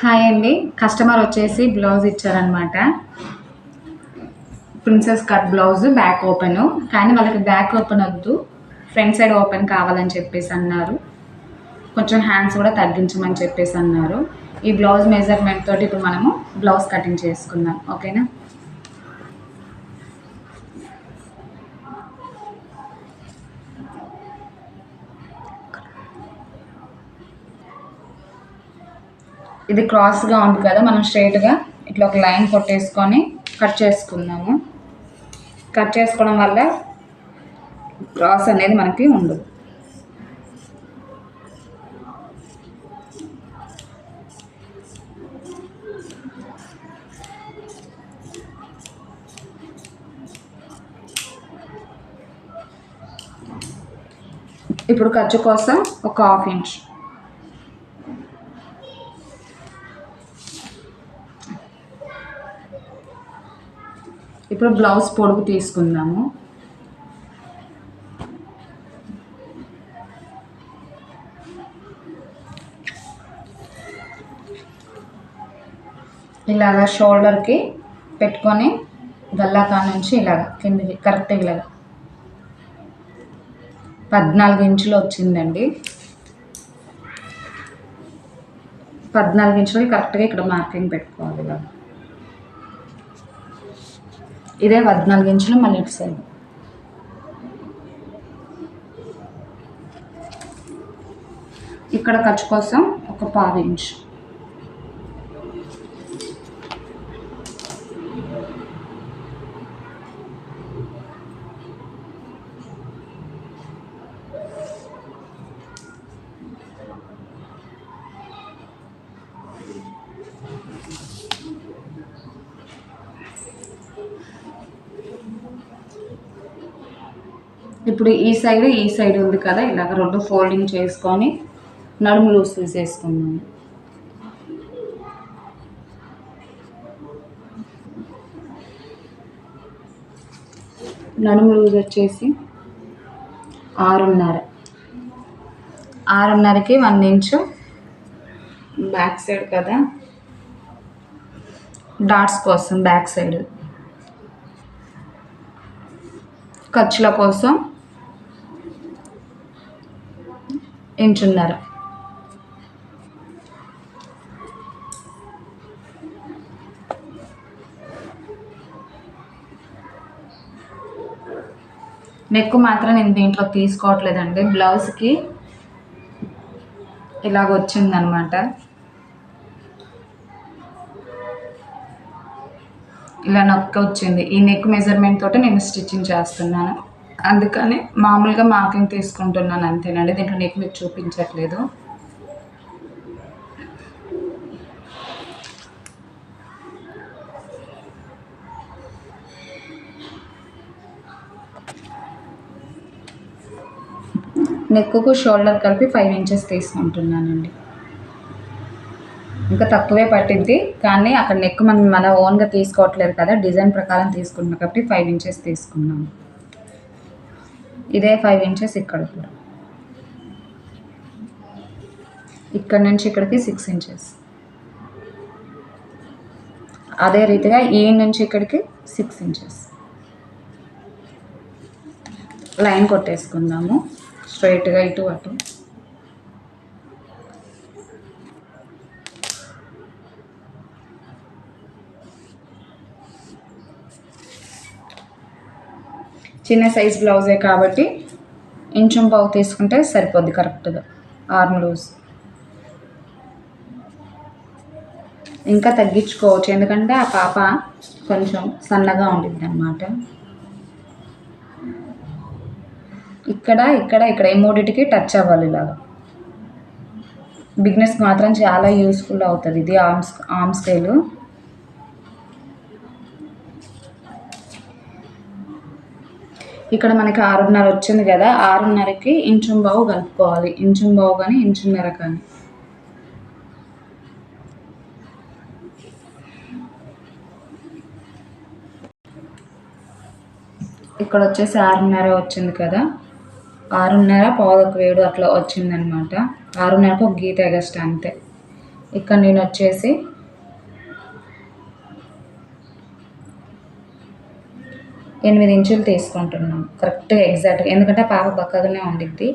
Hi అండి. Customer వచ్చేసి blouse ఇచ్చారనమాట princess cut blouse back open. కానీ వాళ్ళకి బ్యాక్ ఓపెన్ వద్దు. ఫ్రంట్ సైడ్ ఓపెన్ కావాలని చెప్పేసి అన్నారు. కొంచెం హ్యాండ్స్ కూడా తగ్గించమని చెప్పేసి అన్నారు. ఈ బ్లౌజ్ మెజర్మెంట్ తోటి ఇప్పుడు మనము బ్లౌజ్ కటింగ్ చేసుకుందాం. ఓకేనా? ఇది క్రాస్గా ఉంది కదా మనం స్ట్రైట్గా ఇట్లా ఒక లైన్ కొట్టేసుకొని కట్ చేసుకుందాము. కట్ చేసుకోవడం వల్ల క్రాస్ అనేది మనకి ఉండదు. ఇప్పుడు ఖర్చు కోసం ఒక హాఫ్ ఇంచ్ ఇప్పుడు బ్లౌజ్ పొడుగు తీసుకుందాము. ఇలాగ షోల్డర్కి పెట్టుకొని గల్లాకా నుంచి ఇలాగ కిందకి కరెక్ట్గా ఇలాగ పద్నాలుగు ఇంచులు వచ్చిందండి. పద్నాలుగు ఇంచులకి కరెక్ట్గా ఇక్కడ మార్కింగ్ పెట్టుకోవాలి ఇలాగ. ఇదే పద్నాలుగు ఇంచులు మళ్ళీ ఇటు సైడ్ ఇక్కడ ఖర్చు కోసం ఒక పావు ఇంచు. ఇప్పుడు ఈ సైడ్ ఈ సైడ్ ఉంది కదా ఇలాగ రెండు ఫోల్డింగ్ చేసుకొని నడుము లూజ్ తీసేసుకున్నాను నడుము లూజ్ వచ్చేసి ఆరున్నర. ఆరున్నరకి వన్ ఇంచు బ్యాక్ సైడ్ కదా డాట్స్ కోసం బ్యాక్ సైడ్. ఖర్చుల కోసం ఇంచున్నర నెక్ మాత్రం నేను దీంట్లో తీసుకోవట్లేదండి. బ్లౌజ్కి ఇలాగ వచ్చిందనమాట. ఇలా నొక్క వచ్చింది. ఈ నెక్ మెజర్మెంట్ తోటి నేను స్టిచ్చింగ్ చేస్తున్నాను. అందుకని మామూలుగా మార్కింగ్ తీసుకుంటున్నాను అంతేనండి. దీంట్లో నీకు మీకు చూపించట్లేదు. నెక్కు షోల్డర్ కలిపి ఫైవ్ ఇంచెస్ తీసుకుంటున్నానండి. ఇంకా తక్కువే పట్టింది కానీ అక్కడ నెక్ మనం మన ఓన్గా తీసుకోవట్లేదు కదా డిజైన్ ప్రకారం తీసుకుంటున్నాం కాబట్టి ఫైవ్ ఇంచెస్ తీసుకున్నాము ఇదే ఫైవ్ ఇంచెస్ ఇక్కడ కూడా ఇక్కడ నుంచి ఇక్కడికి సిక్స్ ఇంచెస్ అదే రీతిగా ఈ నుంచి ఇక్కడికి సిక్స్ ఇంచెస్ లైన్ కొట్టేసుకుందాము. స్ట్రైట్గా ఇటు అటు. సైజ్ బ్లౌజే కాబట్టి ఇంచుం పావు తీసుకుంటే సరిపోద్ది కరెక్ట్గా ఆర్మ్ లూజ్ ఇంకా తగ్గించుకోవచ్చు. ఎందుకంటే ఆ పాప కొంచెం సన్నగా ఉండిద్ది అనమాట ఇక్కడ ఇక్కడ ఇక్కడ ఈ మూడిటికి టచ్ అవ్వాలి ఇలాగా. బిగ్నెస్ మాత్రం చాలా యూస్ఫుల్ అవుతుంది. ఇది ఆర్మ్స్ ఆర్మ్ స్కేలు ఇక్కడ మనకి ఆరున్నర వచ్చింది కదా ఆరున్నరకి ఇంచుం బావు కలుపుకోవాలి. ఇంచుం బావు కానీ ఇంచున్నర కానీ. ఇక్కడ వచ్చేసి ఆరున్నర వచ్చింది కదా. ఆరున్నర పావులకు వేడు అట్లా వచ్చిందనమాట. ఆరున్నరకు ఒక గీత ఎగస్ట్ అంతే. ఇక్కడ నేను వచ్చేసి ఎనిమిది ఇంచులు తీసుకుంటున్నాం. కరెక్ట్గా ఎగ్జాక్ట్గా. ఎందుకంటే పాప బక్కగానే ఉండిద్ది.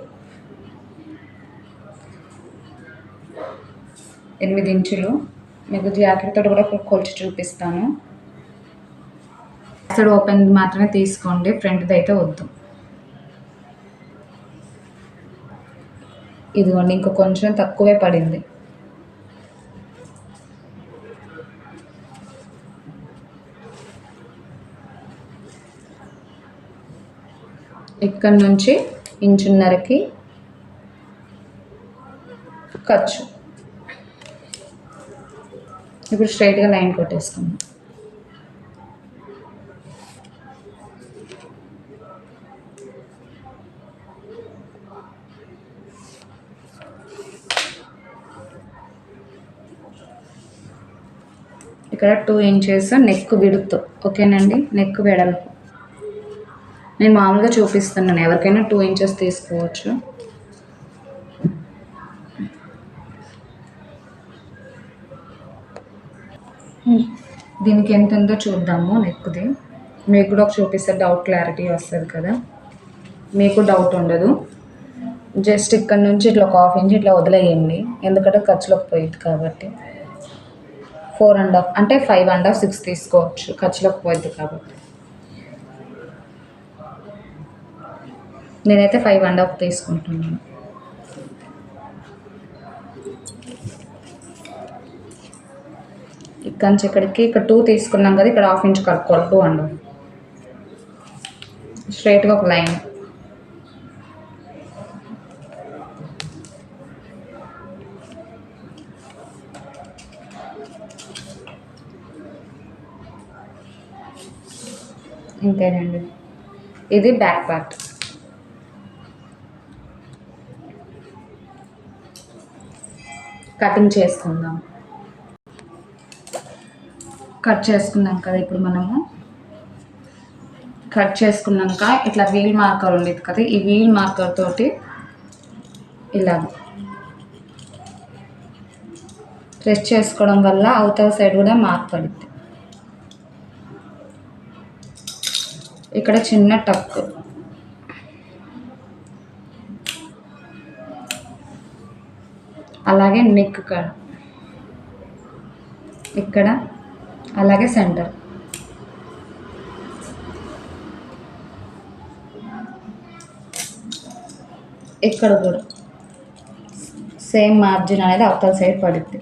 ఎనిమిది ఇంచులు. మీకు జాకెట్తో కూడా కొలిచి చూపిస్తాను. సైడ్ ఓపెన్ మాత్రమే తీసుకోండి. ఫ్రంట్ది అయితే వద్దు. ఇదిగోండి ఇంకా కొంచెం తక్కువే పడింది. ఇక్కడి నుంచి ఇంచున్నరకి ఖర్చు. ఇప్పుడు స్ట్రైట్గా లైన్ కొట్టేసుకుందాం. ఇక్కడ టూ ఇంచెస్ నెక్ విడుతు. ఓకేనండి నెక్ వెడల్పు. నేను మామూలుగా చూపిస్తున్నాను. ఎవరికైనా టూ ఇంచెస్ తీసుకోవచ్చు. దీనికి ఎంత ఉందో చూద్దాము నెక్ది మీకు కూడా ఒక చూపిస్తే డౌట్ క్లారిటీ వస్తుంది కదా. మీకు డౌట్ ఉండదు. జస్ట్ ఇక్కడ నుంచి ఇట్లా ఒక హాఫ్ ఇంచ్ ఇట్లా వదిలేయండి. ఎందుకంటే ఖర్చులోకి పోయింది కాబట్టి. ఫోర్ అండ్ హాఫ్ అంటే ఫైవ్ అండ్ హాఫ్ సిక్స్ తీసుకోవచ్చు. ఖర్చులోకి పోయింది కాబట్టి. నేనైతే ఫైవ్ అండ్ హాఫ్ తీసుకుంటున్నాను. ఇక్కడ నుంచి ఇక్కడికి ఇక్కడ టూ తీసుకున్నాం కదా ఇక్కడ హాఫ్ ఇంచ్ కలుపుకోవాలి టూ అండ్ స్ట్రైట్గా ఒక లైన్ ఇంతేనండి ఇది బ్యాక్ పార్ట్ కటింగ్ చేసుకుందాం. కట్ చేసుకున్నాం కదా ఇప్పుడు మనము. కట్ చేసుకున్నాక ఇట్లా వీల్ మార్కర్ ఉండేది కదా ఈ వీల్ మార్కర్ తోటి ఇలా ప్రెస్ చేసుకోవడం వల్ల అవతల సైడ్ కూడా మార్క్ పడుద్ది. ఇక్కడ చిన్న టక్. అలాగే నెక్ కాడ ఇక్కడ అలాగే సెంటర్ ఇక్కడ కూడా. సేమ్ మార్జిన్ అనేది అవతల సైడ్ పడుద్ది.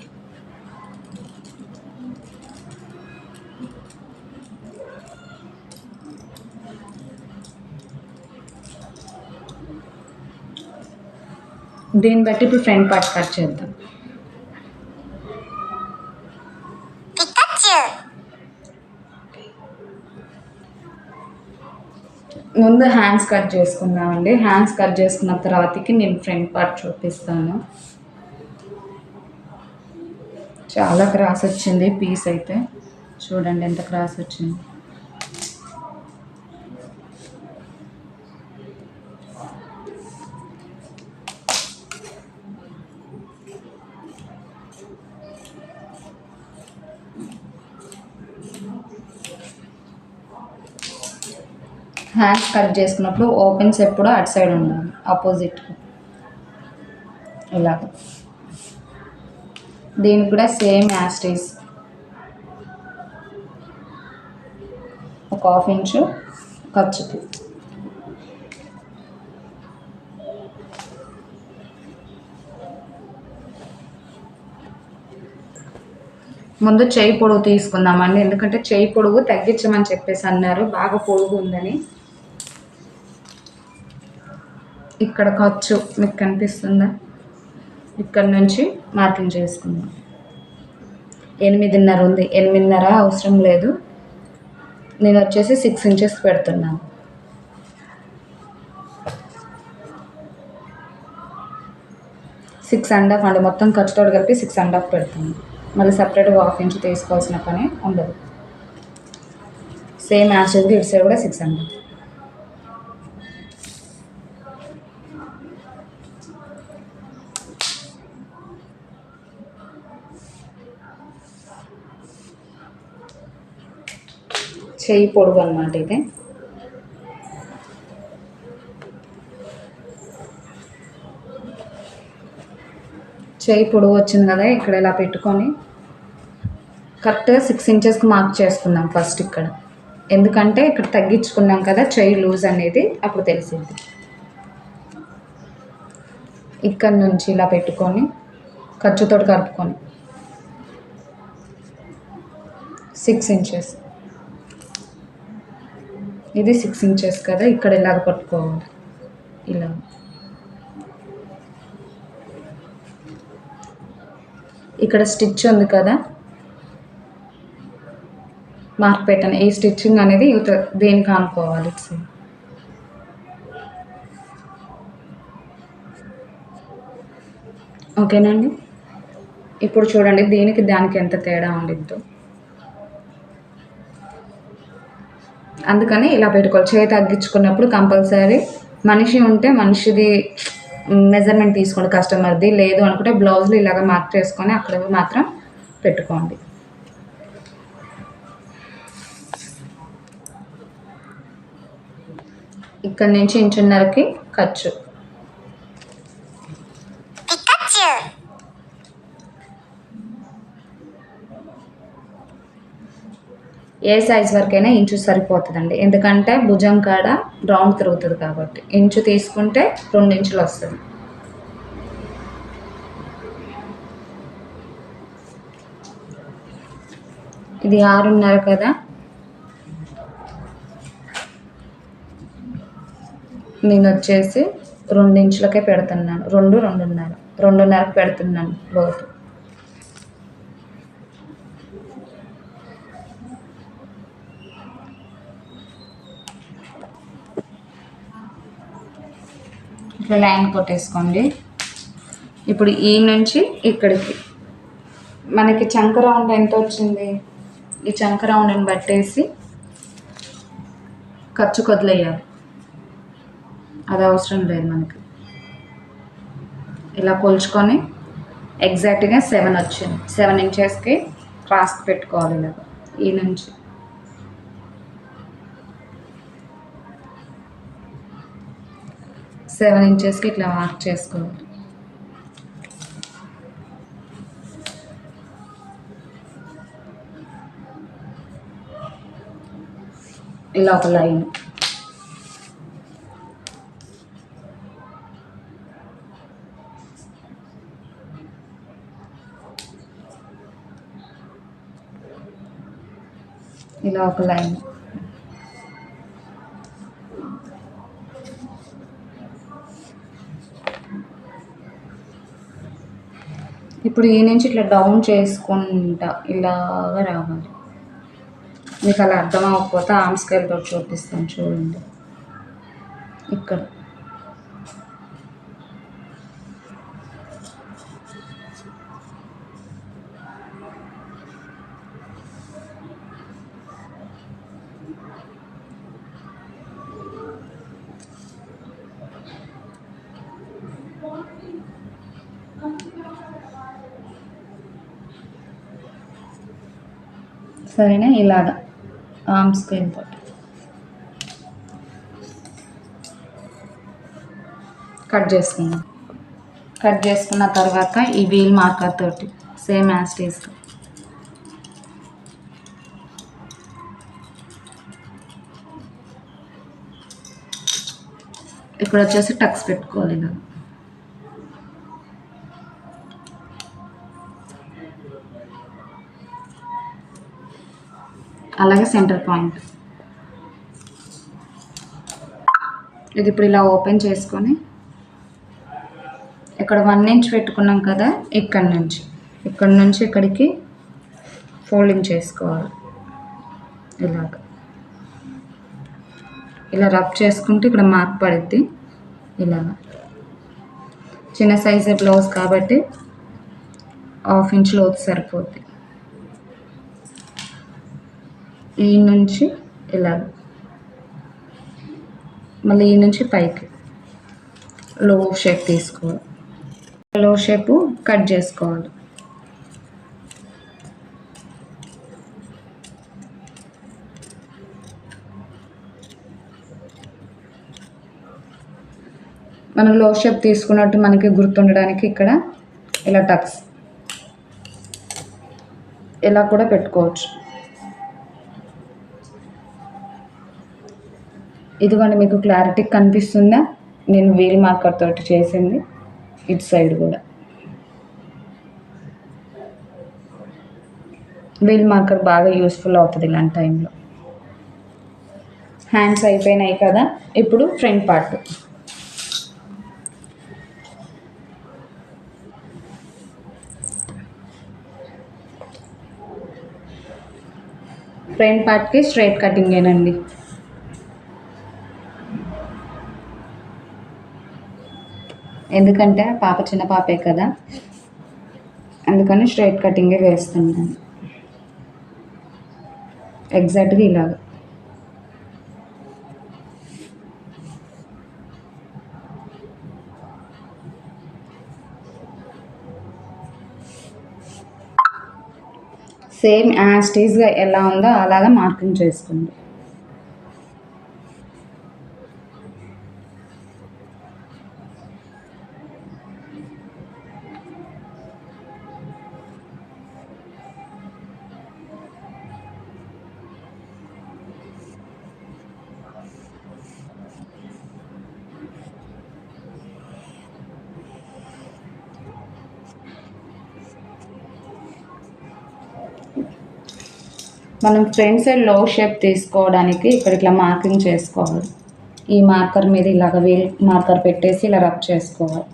దీన్ని బట్టి ఇప్పుడు ఫ్రంట్ పార్ట్ కట్ చేద్దాం. ముందు హ్యాండ్స్ కట్ చేసుకుందామండి. హ్యాండ్స్ కట్ చేసుకున్న తర్వాతకి నేను ఫ్రంట్ పార్ట్ చూపిస్తాను. చాలా క్రాస్ వచ్చింది పీస్ అయితే. చూడండి ఎంత క్రాస్ వచ్చింది. హ్యాండ్స్ కట్ చేసుకున్నప్పుడు ఓపెన్స్ ఎప్పుడు అటు సైడ్ ఉండాలి ఆపోజిట్. ఇలాగ. దీనికి కూడా సేమ్ యాస్టీస్. ఒక హాఫ్ ఇంచు ఖర్చుకి. ముందు చేయి పొడుగు తీసుకుందామండి ఎందుకంటే చేయి పొడుగు తగ్గించమని చెప్పేసి అన్నారు బాగా పొడుగు ఉందని. ఇక్కడ ఖర్చు మీకు కనిపిస్తుందా? ఇక్కడ నుంచి మార్కింగ్ చేసుకుందాం. ఎనిమిదిన్నర ఉంది. ఎనిమిదిన్నర అవసరం లేదు. నేను వచ్చేసి సిక్స్ ఇంచెస్ పెడుతున్నాను. సిక్స్ అండ్ హాఫ్ అండి మొత్తం ఖర్చుతో కలిపి సిక్స్ అండ్ హాఫ్ పెడుతుంది మళ్ళీ సపరేట్గా హాఫ్ ఇంచ్ తీసుకోవాల్సిన పని ఉండదు. సేమ్ యాషెస్గా ఇటు సైడ్ కూడా సిక్స్ అండ్ హాఫ్ చేయి పొడుగు అనమాట ఇది. చెయ్యి పొడుగు వచ్చింది కదా ఇక్కడ ఇలా పెట్టుకొని కరెక్ట్గా సిక్స్ ఇంచెస్కి మార్క్ చేసుకుందాం ఫస్ట్ ఇక్కడ. ఎందుకంటే ఇక్కడ తగ్గించుకున్నాం కదా చెయ్యి లూజ్ అనేది అప్పుడు తెలిసింది. ఇక్కడ నుంచి ఇలా పెట్టుకొని ఖర్చుతో కలుపుకొని సిక్స్ ఇంచెస్ ఇది సిక్స్ ఇంచెస్ కదా ఇక్కడ ఇలాగ పట్టుకోవాలి? ఇలా. ఇక్కడ స్టిచ్ ఉంది కదా? మార్క్ పెట్టాను. ఈ స్టిచ్చింగ్ అనేది ఇవత దేనికి అనుకోవాలి ఇట్స్ ఓకేనండి ఇప్పుడు చూడండి దీనికి దానికి ఎంత తేడా ఉండిద్దో. అందుకని ఇలా పెట్టుకోవాలి. చేయి తగ్గించుకున్నప్పుడు కంపల్సరీ మనిషి ఉంటే మనిషిది మెజర్మెంట్ తీసుకోండి కస్టమర్ది లేదు అనుకుంటే బ్లౌజ్లు ఇలాగ మార్క్ చేసుకొని అక్కడ మాత్రం పెట్టుకోండి. ఇక్కడ నుంచి ఇంచున్నరకి ఖర్చు. ఏ సైజ్ వరకైనా ఇంచు సరిపోతుందండి. ఎందుకంటే భుజం కాడ రౌండ్ తిరుగుతుంది కాబట్టి. ఇంచు తీసుకుంటే రెండు ఇంచులు వస్తుంది. ఇది ఆరున్నర కదా. నేను వచ్చేసి రెండు ఇంచులకే పెడుతున్నాను. రెండు రెండున్నర. రెండున్నరకు పెడుతున్నాను లోతు. ఇట్లా లైన్ కొట్టేసుకోండి. ఇప్పుడు ఈ నుంచి ఇక్కడికి. మనకి చంక రౌండ్ ఎంత వచ్చింది? ఈ చంక రౌండ్ని బట్టేసి ఖర్చు కొదిలేయాలి అది అవసరం లేదు మనకి. ఇలా కొలుచుకొని ఎగ్జాక్ట్గా సెవెన్ వచ్చింది. సెవెన్ ఇంచెస్కి క్రాస్ పెట్టుకోవాలి ఇలా ఈ నుంచి. సెవెన్ ఇంచెస్కి ఇట్లా మార్క్ చేసుకోవాలి. ఇలా ఒక లైన్ ఇలా ఒక లైన్ ఇప్పుడు ఈ నుంచి ఇట్లా డౌన్ చేసుకుంటా ఇలాగా రావాలి. మీకు అలా అర్థం అవ్వకపోతే ఆమ్ స్కేల్తో చూపిస్తాను చూడండి. ఇక్కడ. సరేనా? ఇలాగా. ఆర్మ్స్ స్కేల్ తోటి. కట్ చేసుకుందాం. కట్ చేసుకున్న తర్వాత ఈ వీల్ మార్కర్ తోటి సేమ్ యాస్టీస్ ఇక్కడ వచ్చేసి టక్స్ పెట్టుకోవాలి ఇలా అలాగే సెంటర్ పాయింట్. ఇది ఇప్పుడు ఇలా ఓపెన్ చేసుకొని ఇక్కడ వన్ ఇంచ్ పెట్టుకున్నాం కదా ఇక్కడ నుంచి. ఇక్కడ నుంచి ఇక్కడికి ఫోల్డింగ్ చేసుకోవాలి. ఇలాగ. ఇలా రబ్ చేసుకుంటే ఇక్కడ మార్క్ పడుద్ది. ఇలాగ. చిన్న సైజు బ్లౌజ్ కాబట్టి హాఫ్ ఇంచ్ లోతు సరిపోద్ది. ఈ నుంచి ఇలా. మళ్ళీ ఈ నుంచి పైకి. లో షేప్ తీసుకోవాలి. లో షేపు కట్ చేసుకోవాలి. మనం లో షేప్ తీసుకున్నట్టు మనకి గుర్తుండడానికి ఇక్కడ ఇలా టక్స్. ఇలా కూడా పెట్టుకోవచ్చు. ఇదిగోండి మీకు క్లారిటీ కనిపిస్తుందా? నేను వీల్ మార్కర్ తోటి చేసింది. ఇటు సైడ్ కూడా. వీల్ మార్కర్ బాగా యూస్ఫుల్ అవుతుంది ఇలాంటి టైంలో హ్యాండ్స్ అయిపోయినాయి కదా? ఇప్పుడు ఫ్రంట్ పార్ట్ ఫ్రంట్ పార్ట్కి స్ట్రైట్ కటింగేనండి ఎందుకంటే పాప చిన్న పాపే కదా. అందుకని స్ట్రైట్ కటింగే వేస్తున్నాను. ఎగ్జాక్ట్గా ఇలాగ. సేమ్ యాస్టీస్గా ఎలా ఉందో అలాగా మార్కింగ్ చేసుకోండి మనం ఫ్రంట్ సైడ్లో షేప్ తీసుకోవడానికి ఇక్కడ ఇట్లా మార్కింగ్ చేసుకోవాలి. ఈ మార్కర్ మీద ఇలాగ వీల్ మార్కర్ పెట్టేసి ఇలా రబ్ చేసుకోవాలి.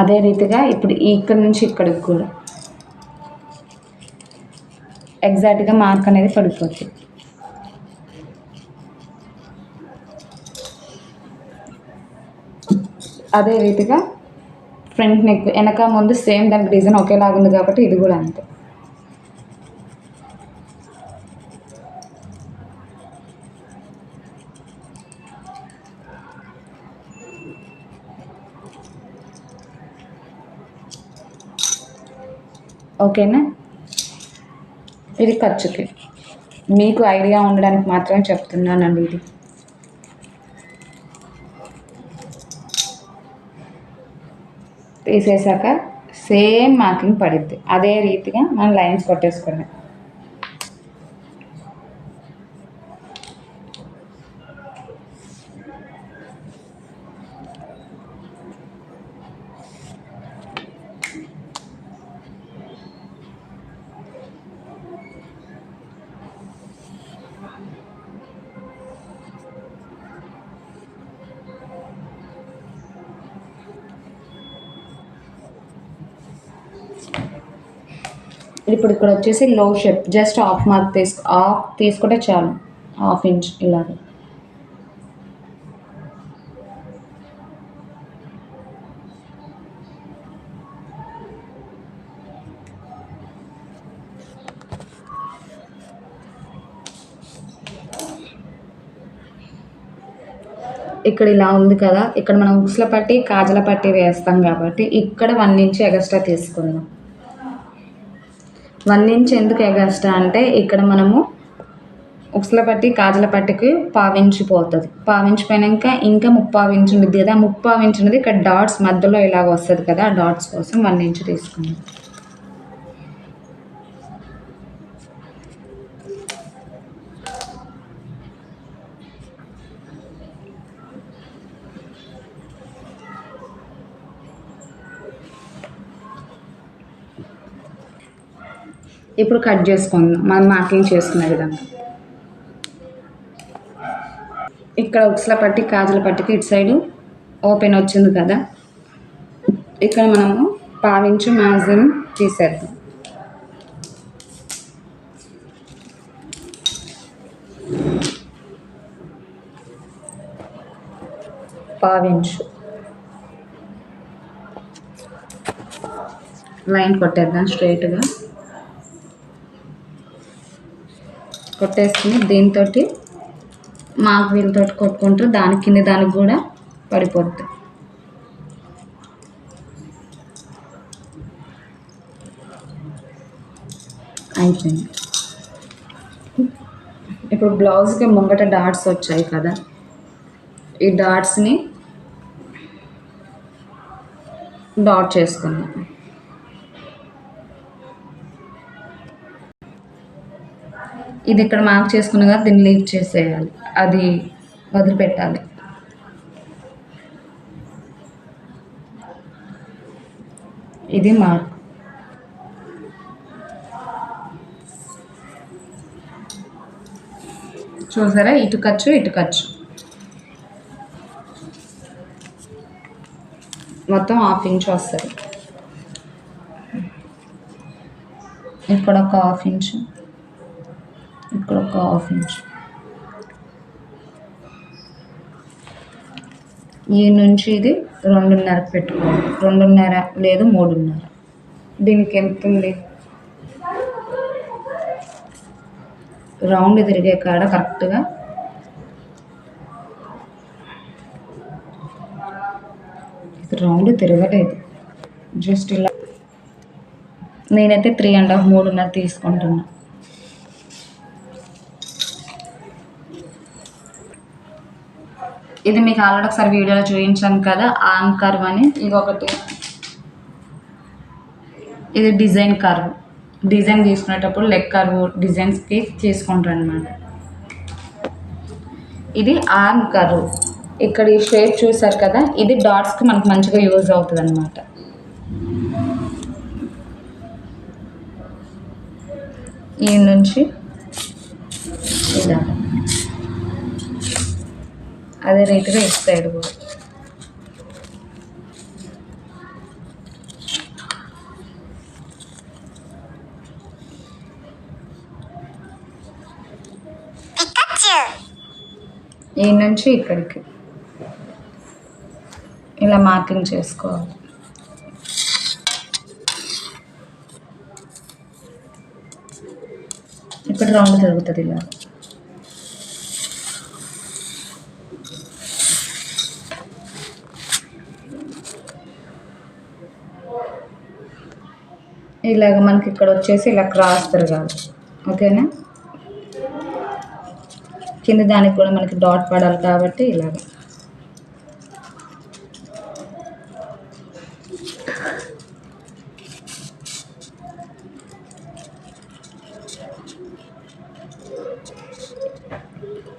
అదే రీతిగా ఇప్పుడు ఇక్కడ నుంచి ఇక్కడికి కూడా. ఎగ్జాక్ట్గా మార్క్ అనేది పడిపోతుంది అదే రీతిగా ఫ్రంట్ నెక్ వెనక ముందు సేమ్ దానికి డిజైన్ ఒకేలాగా ఉంది కాబట్టి ఇది కూడా అంతే. ఓకేనా? ఇది ఖర్చుకి. మీకు ఐడియా ఉండడానికి మాత్రమే చెప్తున్నానండి ఇది. తీసేసాక సేమ్ మార్కింగ్ పడుద్ది. అదే రీతిగా మనం లైన్స్ కొట్టేసుకోవడమే ఇప్పుడు ఇక్కడ వచ్చేసి low shape just half mark తీసు హాఫ్ తీసుకుంటే చాలు. హాఫ్ ఇంచ్ ఇలాగ. ఇక్కడ ఇలా ఉంది కదా ఇక్కడ మనం ఉక్స్ల పట్టి కాజల పట్టి వేస్తాం కాబట్టి ఇక్కడ వన్ ఇంచ్ ఎగస్ట్రా తీసుకుందాం. వన్ ఇంచ్ ఎందుకు ఎగస్ట్రా అంటే ఇక్కడ మనము ఉక్స్ల పట్టి కాజల పట్టికి పావించి పోతుంది ఇంకా ముప్పావు ఇంచు కదా ముప్పావు ఇంచు ఉన్నది ఇక్కడ డాట్స్ మధ్యలో ఇలాగ వస్తుంది కదా ఆ డాట్స్ కోసం వన్ ఇంచ్ తీసుకుందాం. ఇప్పుడు కట్ చేసుకుందాం. మనం మార్కింగ్ చేసుకునే విధంగా. ఇక్కడ ఉక్స్ల పట్టి కాజుల పట్టికి ఇటు సైడు ఓపెన్ వచ్చింది కదా. ఇక్కడ మనము పావించు మ్యాక్సిమం తీసేద్దాం. పావించు. లైన్ కొట్టేద్దాం స్ట్రైట్గా. కొట్టేసుకుని దీంతో మాకు వీళ్ళతో కొట్టుకుంటూ దాని కింద దానికి కూడా పడిపోద్ది. అయిపోయింది. ఇప్పుడు బ్లౌజ్కి ముంగట డాట్స్ వచ్చాయి కదా. ఈ డాట్స్ని డాట్ చేసుకుందాం. ఇది ఇక్కడ మార్క్ చేసుకున్నా కదా దీన్ని లీవ్ చేసేయాలి. అది వదిలిపెట్టాలి. ఇది మార్క్ చూసారా? ఇటు ఖర్చు ఇటు ఖర్చు. మొత్తం హాఫ్ ఇంచ్ వస్తుంది. ఇక్కడ ఒక హాఫ్ ఇంచు ఇక్కడ ఒక హాఫ్ ఇంచ్. ఈ నుంచి ఇది రెండున్నర పెట్టుకోండి రెండున్నర లేదు మూడున్నర. దీనికి ఎంత ఉంది రౌండ్ తిరిగే కాడ కరెక్ట్గా ఇది రౌండ్ తిరగలేదు. జస్ట్ ఇలా నేనైతే త్రీ అండ్ హాఫ్ మూడున్నర తీసుకుంటున్నా. ఇది మీకు ఆల్రెడీ ఒకసారి వీడియోలో చూపించాను కదా ఆన్ కర్వ్ అని. ఇది ఒకటి ఇది డిజైన్ కర్వ్. డిజైన్ తీసుకునేటప్పుడు లెగ్ కర్వ్ డిజైన్స్కి తీసుకుంటారు అనమాట ఇది ఆర్మ్ కర్వ్. ఇక్కడ ఈ షేప్ చూసారు కదా ఇది డాట్స్కి మనకు మంచిగా యూజ్ అవుతుంది అనమాట ఈ నుంచి ఇలా. అదే రీతిగా ఇటు సైడ్ కూడా ఈ నుంచి ఇక్కడికి. ఇలా మార్కింగ్ చేసుకోవాలి. ఇక్కడ రౌండ్ జరుగుతుంది ఇలా. ఇలాగ మనకి ఇక్కడ వచ్చేసి ఇలా క్రాస్ తిరగాలి. ఓకేనా? కింద దానికి కూడా మనకి డాట్ పడాలి కాబట్టి ఇలాగ.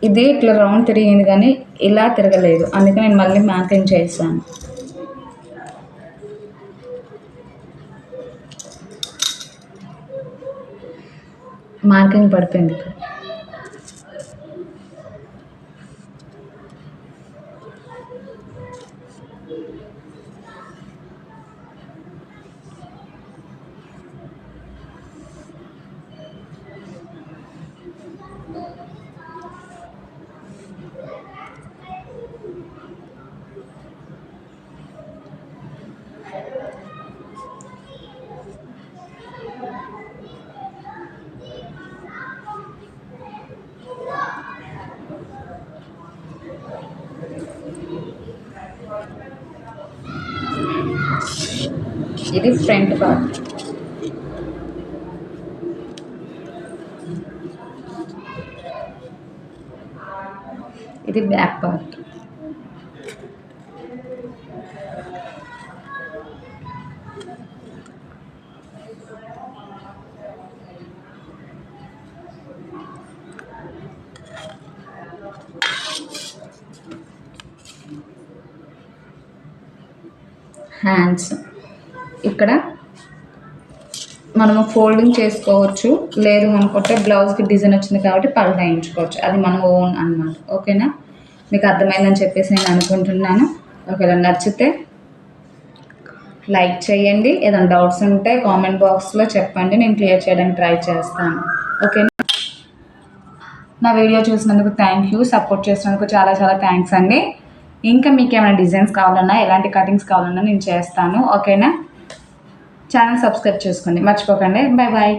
ఇది ఇట్లా రౌండ్ తిరిగింది కానీ ఇలా తిరగలేదు. అందుకే నేను మళ్ళీ మ్యాకింగ్ చేశాను. మార్కింగ్ పడిపోయింది ఇది ఫ్రంట్ పార్ట్ ఇది బ్యాక్ పార్ట్ హ్యాండ్స్ ఇక్కడ మనము ఫోల్డింగ్ చేసుకోవచ్చు. లేదు అనుకుంటే బ్లౌజ్కి డిజైన్ వచ్చింది కాబట్టి పల్టాయించుకోవచ్చు అది మన ఓన్ అనమాట ఓకేనా? మీకు అర్థమైందని చెప్పేసి నేను అనుకుంటున్నాను. ఒకవేళ నచ్చితే లైక్ చేయండి. ఏదైనా డౌట్స్ ఉంటే కామెంట్ బాక్స్లో చెప్పండి. నేను క్లియర్ చేయడానికి ట్రై చేస్తాను. ఓకేనా? నా వీడియో చూసినందుకు థ్యాంక్ యూ. సపోర్ట్ చేసినందుకు చాలా చాలా థ్యాంక్స్ అండి. ఇంకా మీకు ఏమైనా డిజైన్స్ కావాలన్నా ఎలాంటి కటింగ్స్ కావాలన్నా నేను చేస్తాను. ఓకేనా? ఛానల్ సబ్స్క్రైబ్ చేసుకోండి. మర్చిపోకండి. Bye bye